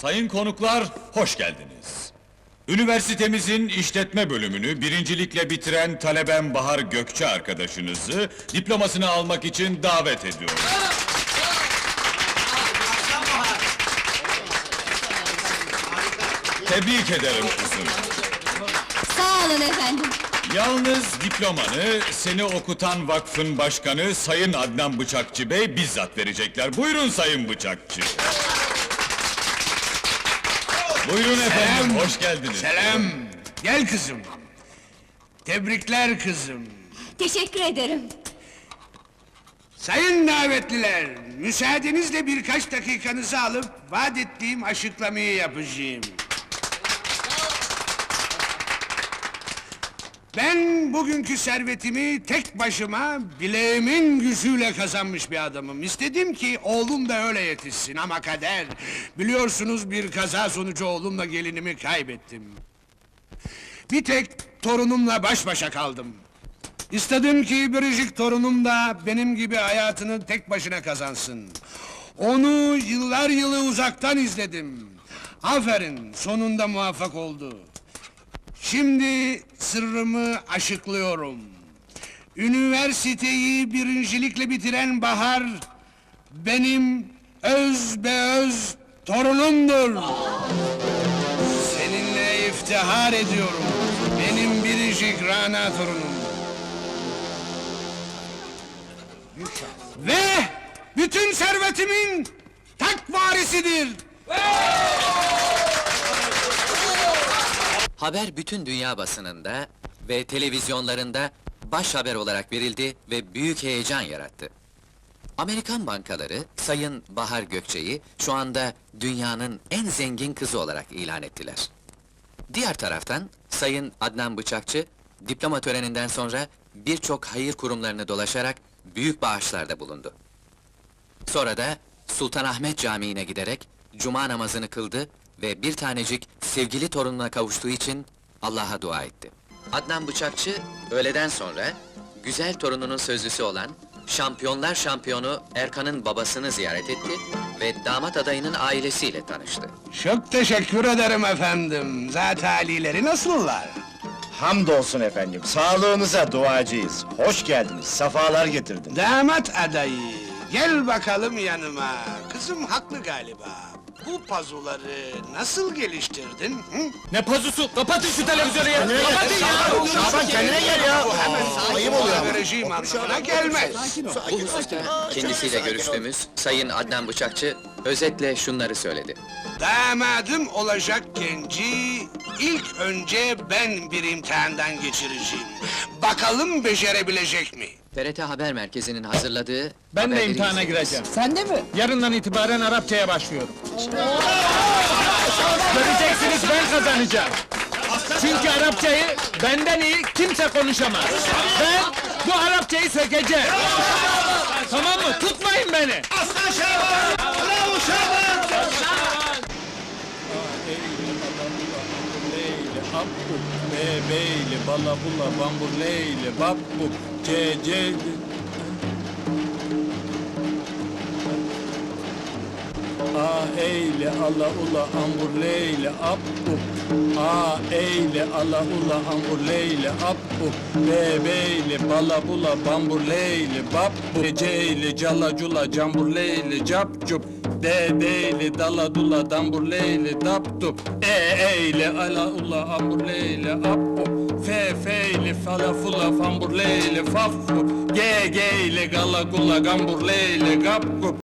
Sayın konuklar, hoş geldiniz. Üniversitemizin işletme bölümünü birincilikle bitiren talebem Bahar Gökçe arkadaşınızı diplomasını almak için davet ediyorum. Tebrik ederim kızım. Sağ olun efendim. Yalnız diplomanı seni okutan vakfın başkanı Sayın Adnan Bıçakçı Bey bizzat verecekler. Buyurun Sayın Bıçakçı. Buyurun efendim, hoş geldiniz. Selam. Gel kızım. Tebrikler kızım. Teşekkür ederim. Sayın davetliler, müsaadenizle birkaç dakikanızı alıp vaat ettiğim açıklamayı yapacağım. Ben bugünkü servetimi tek başıma bileğimin gücüyle kazanmış bir adamım. İstedim ki oğlum da öyle yetişsin ama kader. Biliyorsunuz bir kaza sonucu oğlumla gelinimi kaybettim. Bir tek torunumla baş başa kaldım. İstedim ki biricik torunum da benim gibi hayatını tek başına kazansın. Onu yıllar yılı uzaktan izledim. Aferin, sonunda muvaffak oldu. Şimdi sırrımı açıklıyorum. Üniversiteyi birincilikle bitiren Bahar... ...benim öz be öz torunumdur. Seninle iftihar ediyorum. Benim biricik Rana torunum. Ve bütün servetimin tak varisidir. Haber bütün dünya basınında ve televizyonlarında baş haber olarak verildi ve büyük heyecan yarattı. Amerikan bankaları Sayın Bahar Gökçe'yi şu anda dünyanın en zengin kızı olarak ilan ettiler. Diğer taraftan Sayın Adnan Bıçakçı diploma töreninden sonra birçok hayır kurumlarını dolaşarak büyük bağışlarda bulundu. Sonra da Sultanahmet Camii'ne giderek cuma namazını kıldı ve bir tanecik sevgili torununa kavuştuğu için Allah'a dua etti. Adnan Bıçakçı öğleden sonra güzel torununun sözlüsü olan Şampiyonlar Şampiyonu Erkan'ın babasını ziyaret etti ve damat adayının ailesiyle tanıştı. Çok teşekkür ederim efendim. Zat halileri nasıllar? Hamdolsun efendim, sağlığınıza duacıyız. Hoş geldiniz, safalar getirdiniz. Damat adayı, gel bakalım yanıma. Kızım haklı galiba. Bu pazuları nasıl geliştirdin? Hı? Ne pazusu? Kapatın şu televizyonu ya! Kapatın ya! Şaban kendine gel ya! Bu hemen ayıp oluyor ama. vereceğim anlamına gelmez. Bu hususta kendisiyle görüştüğümüz Sayın Adnan Bıçakçı özetle şunları söyledi. Damadım olacak genci ilk önce ben bir imtihandan geçireceğim. Bakalım becerebilecek mi? TRT Haber Merkezi'nin hazırladığı... Ben de haberleri imtihana izleyeceğiz. gireceğim. Sen de mi? Yarından itibaren Arapçaya başlıyorum. Göreceksiniz ben kazanacağım. Çünkü Arapçayı benden iyi kimse konuşamaz. Ben bu Arapçayı sökeceğim. Tamam mı? Tutmayın beni. Beyli, bala bula, bambur leyli, babbu, ce ce... A eyle ala ula ambur leyle abbu A eyle ala ula ambur leyle abbu Be beyle bala bula bambur leyle babbu Ceyle cala cula cambur leyle capcup De deyle dala dula dambur leyle daptu E eyle ala ula ambur leyle abbu Fe feyle fala fula fambur leyle faffu Ge geyle gala gula gambur leyle gapgup